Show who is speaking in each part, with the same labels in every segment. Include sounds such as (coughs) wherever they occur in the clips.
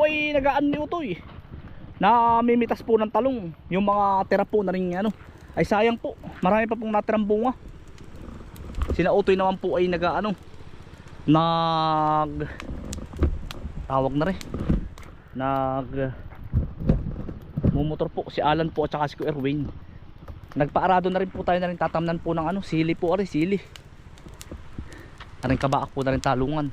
Speaker 1: po ay nagaan ni Utoy. Na mimitas po ng talong. Yung mga tira po na rin ano. Ay sayang po. Marami pa pong natirang bunga. Sina Utoy naman po ay nagaano. Nag tawag na rin. Nag mumotor po si Alan po at saka si Erwin. Nagpaarado na rin po tayo na rin tatamnan po ng ano, sili po ari, sili. Aring kabaak po na rin talungan.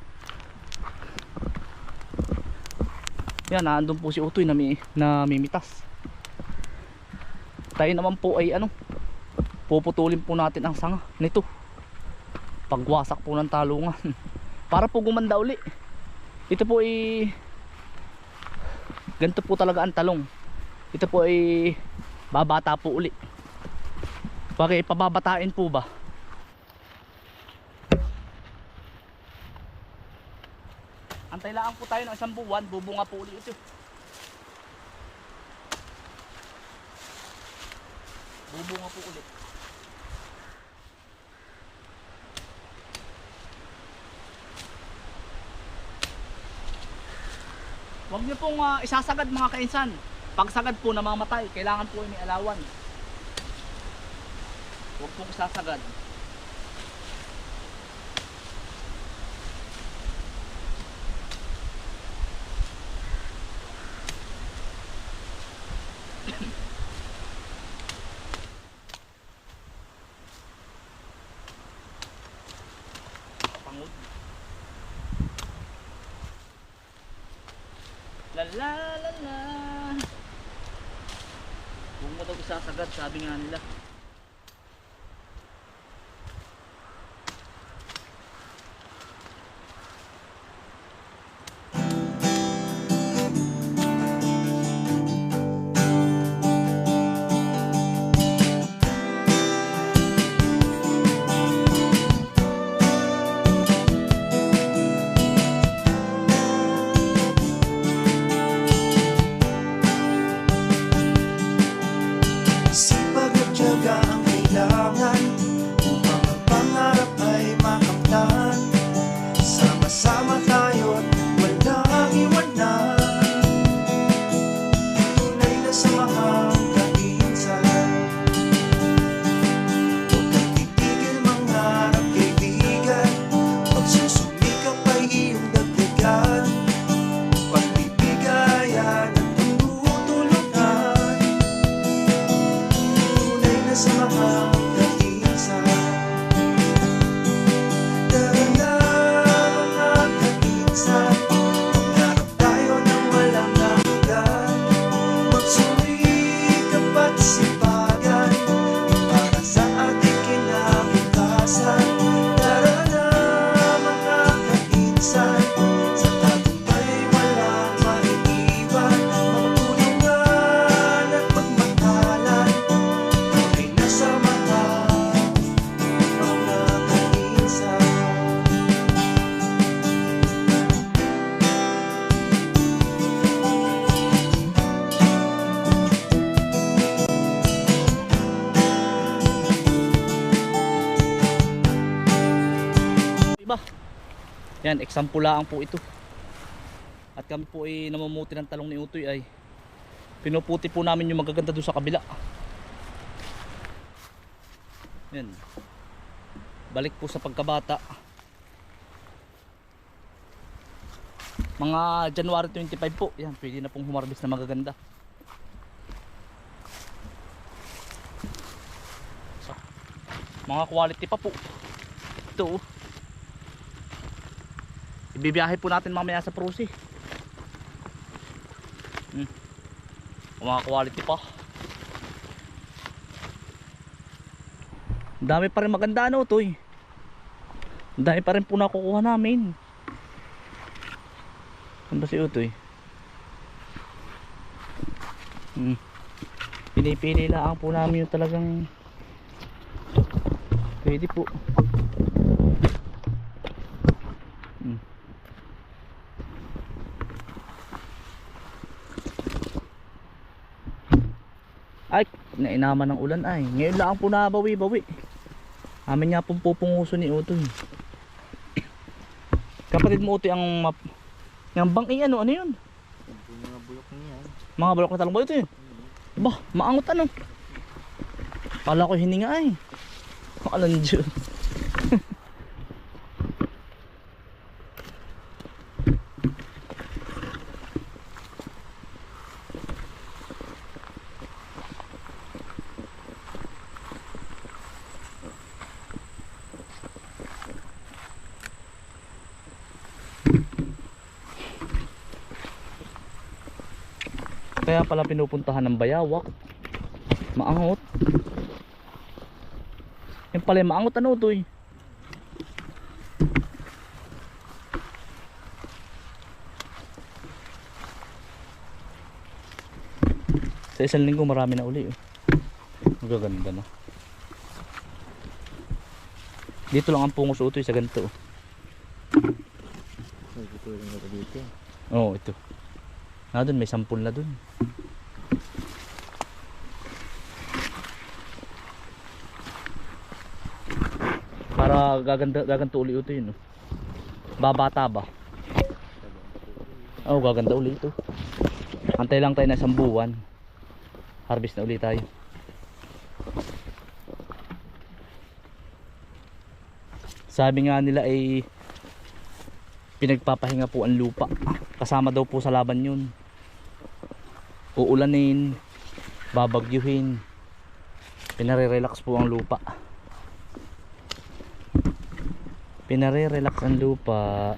Speaker 1: Yan, naandun po si Utoy na, mi, na mimitas. Tayo naman po ay ano, puputulin po natin ang sanga nito. Pagwasak po ng talungan. (laughs) Para po gumanda uli. Ito po ay ganito po talaga ang talong. Ito po ay babata po uli. Bakit pababatain po ba? Lang po tayo ng isang buwan, bubunga po ulit ito. Bubunga po ulit. Huwag niyo pong ah, isasagad mga kainsan. Pag sagad po namamatay, kailangan po ay may alawan. Huwag pong isasagad. La la la la. Huwag mo daw isasagad, sabi nga nila. Yan, example lang po ito. At kami po ay namumuti ng talong ni Utoy ay pinuputi po namin yung magaganda doon sa kabila. Yan. Balik po sa pagkabata. Mga January 25 po. Yan, pwede na pong humarbis na magaganda. Mga quality pa po. Ito oh. Ibibiyahe po natin mamaya sa Prusi. Hmm. Mga quality pa. Dami pa rin maganda ano to eh. Dami pa rin po nakukuha namin. Ano ba si Utoy? Hmm. Pinipili lang po namin yung talagang pwede po. Hmm. Ay, nainaman ng ulan ay. Ngayon lang po nabawi-bawi. Amin nga pong pupunguso ni Utoy. (coughs) Kapatid mo Utoy ang map. Yung bang eh, ano, ano yun? Mga balok na talong ba ito yun? Ba, maangot ano? Kala ko hininga ay. Makalan dyan. Kaya pala pinupuntahan ng bayawak. Maangot. Yung pala yung maangot ano to eh. Sa isang linggo marami na uli oh. Magaganda na. Dito lang ang pungos utoy sa ganito oh. Ito. Ah, dun, may sampul na dun. Para gaganda, gaganto uli ito yun. oh. Babata ba? Oh, gaganda uli ito. Antay lang tayo na isang buwan. Harvest na uli tayo. Sabi nga nila ay pinagpapahinga po ang lupa kasama daw po sa laban yun uulanin babagyuhin. Pinare-relax po ang lupa. Pinare-relax ang lupa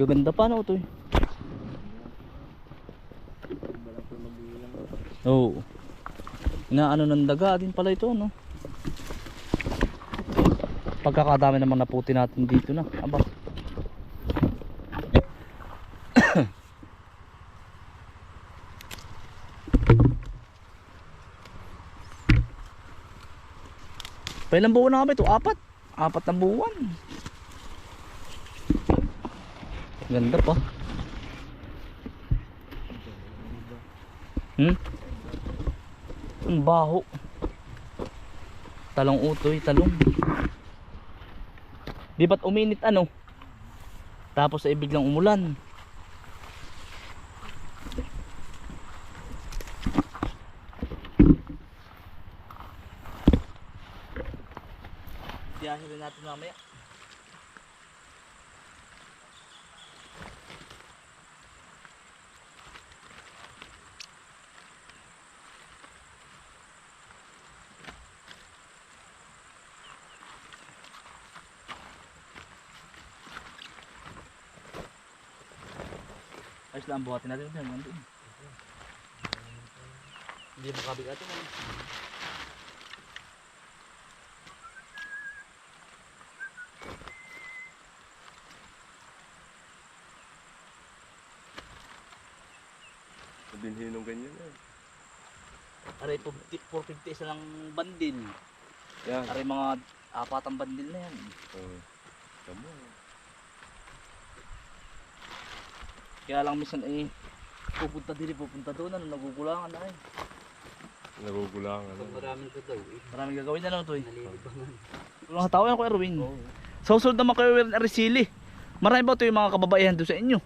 Speaker 1: gaganda pa na ito eh. Oo. Inaano ng daga din pala ito, no? Pagkakadami naman naputi natin dito na. Aba. (coughs) Pailang buwan na kami ito? Apat. Apat na buwan. Ganda pa. Hmm? Ang baho. Talong utoy, talong. Di ba't uminit ano? Tapos ay biglang umulan. Diyahin natin mamaya. Ayos lang, buhatin natin ito. Nandun. Hindi makabigatin. Ano?
Speaker 2: Binhin ng ganyan eh.
Speaker 1: Aray, 450 isa lang bandil.
Speaker 2: Yan.
Speaker 1: Aray, mga apatang bandil na yan.
Speaker 2: Oh. Tama.
Speaker 1: Kaya lang minsan eh, pupunta din, pupunta doon, ano, nagugulangan na eh.
Speaker 2: Nagugulangan.
Speaker 1: maraming gagawin. Maraming gagawin na lang ito eh. Walang tao yan ko Erwin. Sa susunod naman kayo Erwin Arisili. Marami ba ito yung mga kababaihan doon sa inyo?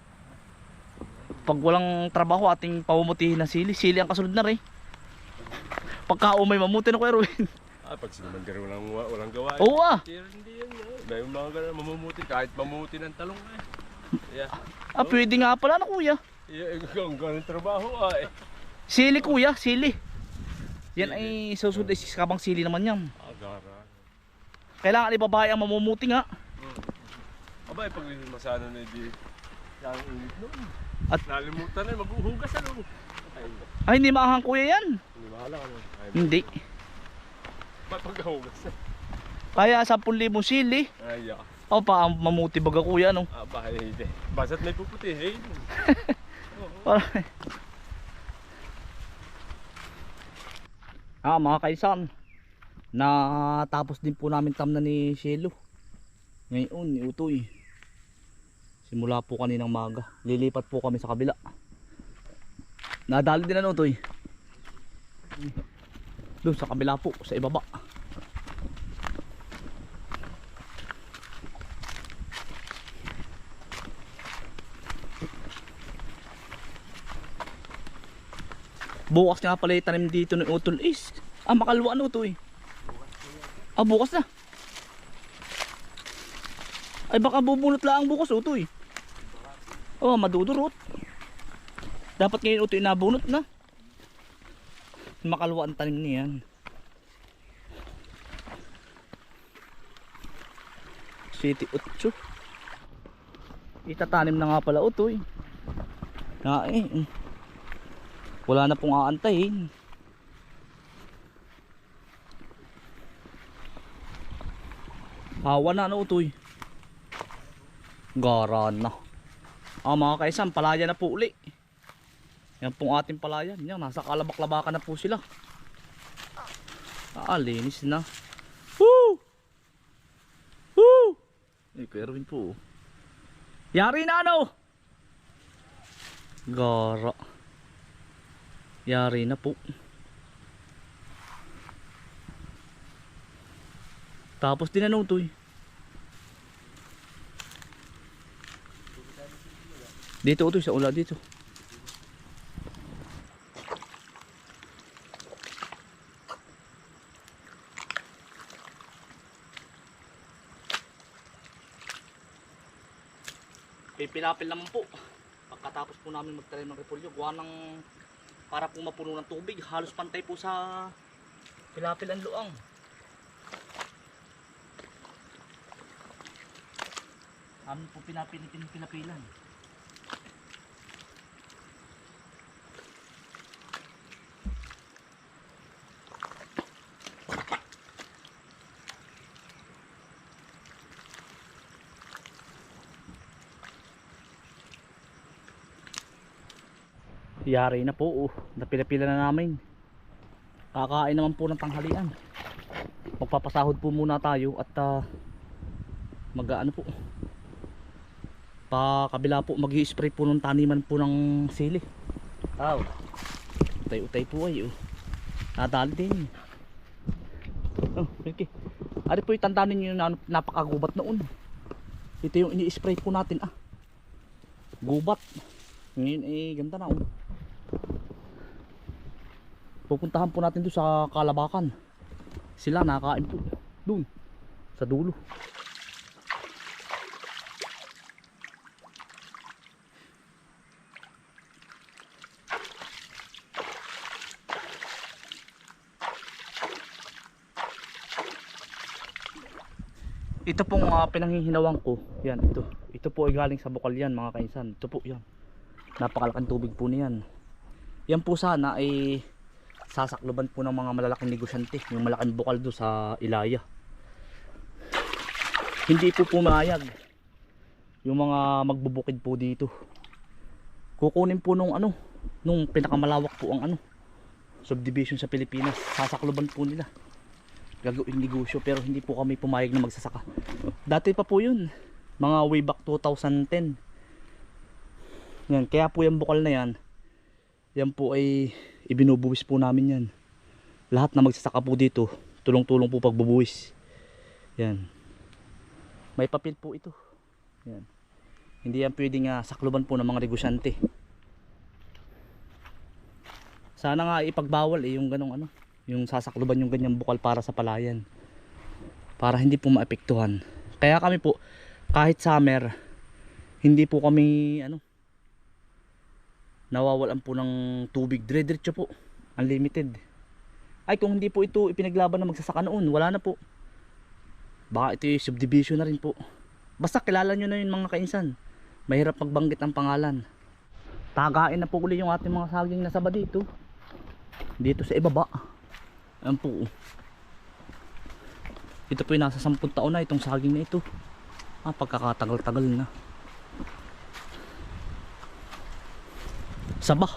Speaker 1: Pag walang trabaho ating pamumutihin ng sili, sili ang kasunod na rin. Pagka umay mamuti na ko Erwin. (laughs)
Speaker 2: Ah, pag sinamandar walang, walang gawa. eh.
Speaker 1: Oo ah.
Speaker 2: Hindi eh. May mga ganun, mamumuti. Kahit mamumuti ng talong eh. Yeah.
Speaker 1: Ah, pwede nga pala na kuya.
Speaker 2: Yeah, ganun trabaho ah eh.
Speaker 1: Sili kuya, sili. Yan ay susunod ay kabang sili naman yan.
Speaker 2: Agara.
Speaker 1: Kailangan ibabahay ang mamumuti nga.
Speaker 2: Aba, eh, pag masano na di. Ang init noon.
Speaker 1: At-
Speaker 2: nalimutan na, maghuhugas ano. Ay,
Speaker 1: Ay, hindi maahang kuya yan.
Speaker 2: hindi mahala ano. Ay,
Speaker 1: Hindi.
Speaker 2: Ba't maghuhugas na?
Speaker 1: Kaya 10,000 sili.
Speaker 2: Ay, ah.
Speaker 1: O pa, mamuti baga kuya, no?
Speaker 2: Ah, bahay. Basta't may puputi, hey. (laughs)
Speaker 1: Para... ah, mga kaisan. Natapos din po namin tamna ni Shelo. Ngayon, ni Utoy. Simula po kaninang maga. Lilipat po kami sa kabila. Nadali din ano, Utoy. Doon sa kabila po, sa ibaba. Bukas nga pala yung tanim dito ng utol is. Ah, makalwa ano to eh. Ah, bukas na. Ay baka bubunot lang bukas uto eh. Oh, madudurot. Dapat ngayon uto inabunot na. Makalwa ang tanim niyan. City Utso. Itatanim na nga pala uto eh. Nga eh. Wala na pong aantayin. Hawa na ano utoy. Garan na. Ah mga kaisan, palaya na po uli. Yan pong ating palayan. Yan, nasa kalabak-labakan na po sila. Ah, linis na. Woo! Woo! Eh, Kuya Erwin po. Yari na ano? Gara. Yari na po. Tapos din ano to eh. Dito to sa ula dito. Pipilapil naman po. Pagkatapos po namin magtanim ng repolyo, gawa ng para po mapuno ng tubig. Halos pantay po sa pilapil ang luang. Amin po pinapinitin pinapilan. Yari na po, oh. napila-pila na namin. Kakain naman po ng tanghalian. Magpapasahod po muna tayo at uh, mag-ano po. Pa kabila po mag-i-spray po ng taniman po ng sili. Aw. Utay-utay po ay oh. Nadali din. Oh, okay. Ari po yung tandaan ninyo na ano, napakagubat noon. Ito yung ini-spray po natin ah. Gubat. Ngayon eh ganda na oh. Pupuntahan po natin doon sa Kalabakan. Sila nakain po. Doon. Sa dulo. Ito pong uh, pinanghihinawang ko. Yan, ito. Ito po ay galing sa bukal yan mga kainsan. Ito po yan. Napakalaking tubig po niyan. Yan po sana ay sasakloban po ng mga malalaking negosyante. Yung malaking bukal do sa Ilaya. Hindi po pumayag. Yung mga magbubukid po dito. Kukunin po nung ano, nung pinakamalawak po ang ano, subdivision sa Pilipinas. Sasakloban po nila gagawing negosyo pero hindi po kami pumayag na magsasaka dati pa po yun mga way back 2010 yan, kaya po yung bukal na yan yan po ay ibinubuwis po namin yan. Lahat na magsasaka po dito tulong tulong po pagbubuwis. Yan. May papel po ito. Yan. Hindi yan pwedeng uh, sakluban po ng mga negosyante. Sana nga ipagbawal eh yung ganong ano yung sasakluban yung ganyang bukal para sa palayan. Para hindi po maapektuhan. Kaya kami po kahit summer hindi po kami ano nawawalan po ng tubig. Dire-diretso po. Unlimited. Ay kung hindi po ito ipinaglaban na magsasaka noon wala na po. Baka ito yung subdivision na rin po. Basta kilala nyo na yun mga kainsan. Mahirap magbanggit ang pangalan. Tagain na po uli yung ating mga saging na saba dito dito sa ibaba. Ayan po. Ito po yung nasa 10 taon na itong saging na ito. Ah, pagkakatagal-tagal na. Saba.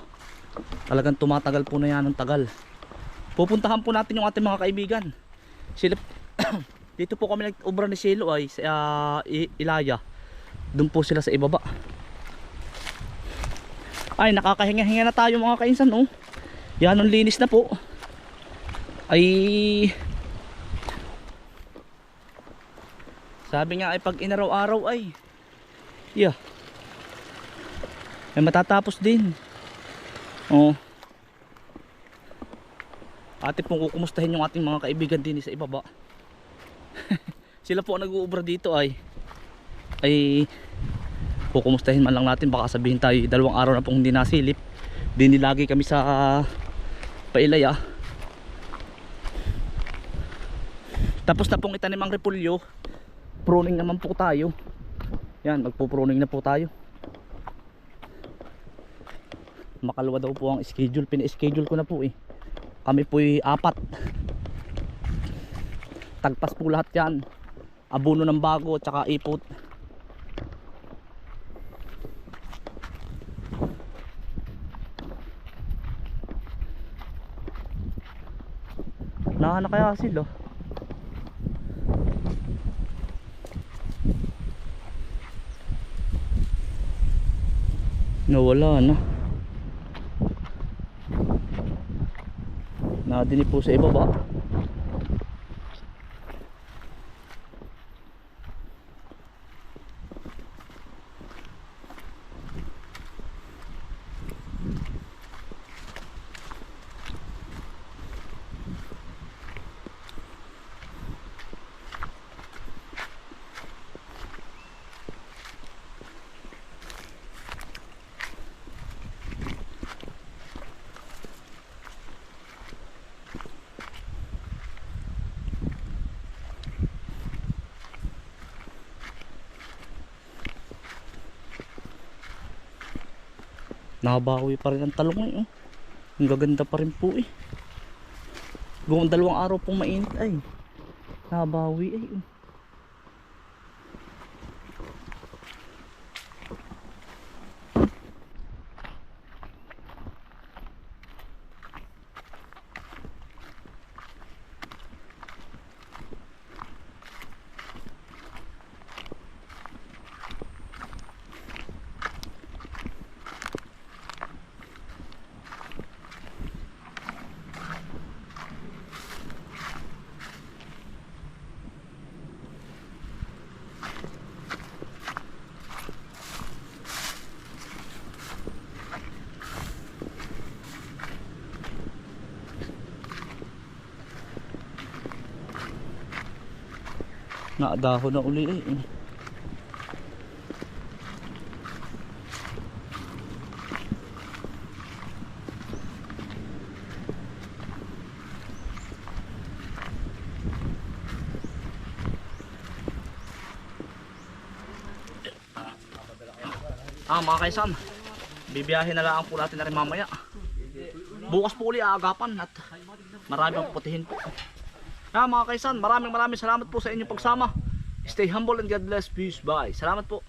Speaker 1: Talagang tumatagal po na yan ng tagal. Pupuntahan po natin yung ating mga kaibigan. Sila (coughs) Dito po kami nag-obra ni Shelo ay sa I- Ilaya. Doon po sila sa ibaba. Ay, nakakahinga-hinga na tayo mga kainsan, oh. Yan, ang linis na po. Ay... Sabi nga ay pag inaraw-araw ay... Yeah. Ay matatapos din. Oh. Ate pong kukumustahin yung ating mga kaibigan din sa ibaba. (laughs) Sila po nag-uubra dito ay. Ay kukumustahin man lang natin. Baka sabihin tayo dalawang araw na pong hindi nasilip. Dinilagi kami sa uh, pailaya tapos na pong itanim ang repulyo. Pruning naman po tayo. Yan magpo-pruning na po tayo makalwa daw po ang schedule. Pina-schedule ko na po eh. Kami po'y apat. Tagpas po lahat yan. Abono ng bago at saka ipot Nahana kaya sila. Nawala na. Nadini po sa ibaba. Nabawi pa rin ang talong eh. Oh. Ang gaganda pa rin po eh. Buong dalawang araw pong mainit ay. Nabawi ay. Oh. Naadaho na uli eh. Ah mga kaisan, bibiyahin na lang po natin na rin mamaya. Bukas po uli aagapan at marami pang putihin po. Ah mga kaisan, maraming maraming salamat po sa inyong pagsama. Stay humble and God bless. Peace. Bye. Salamat po.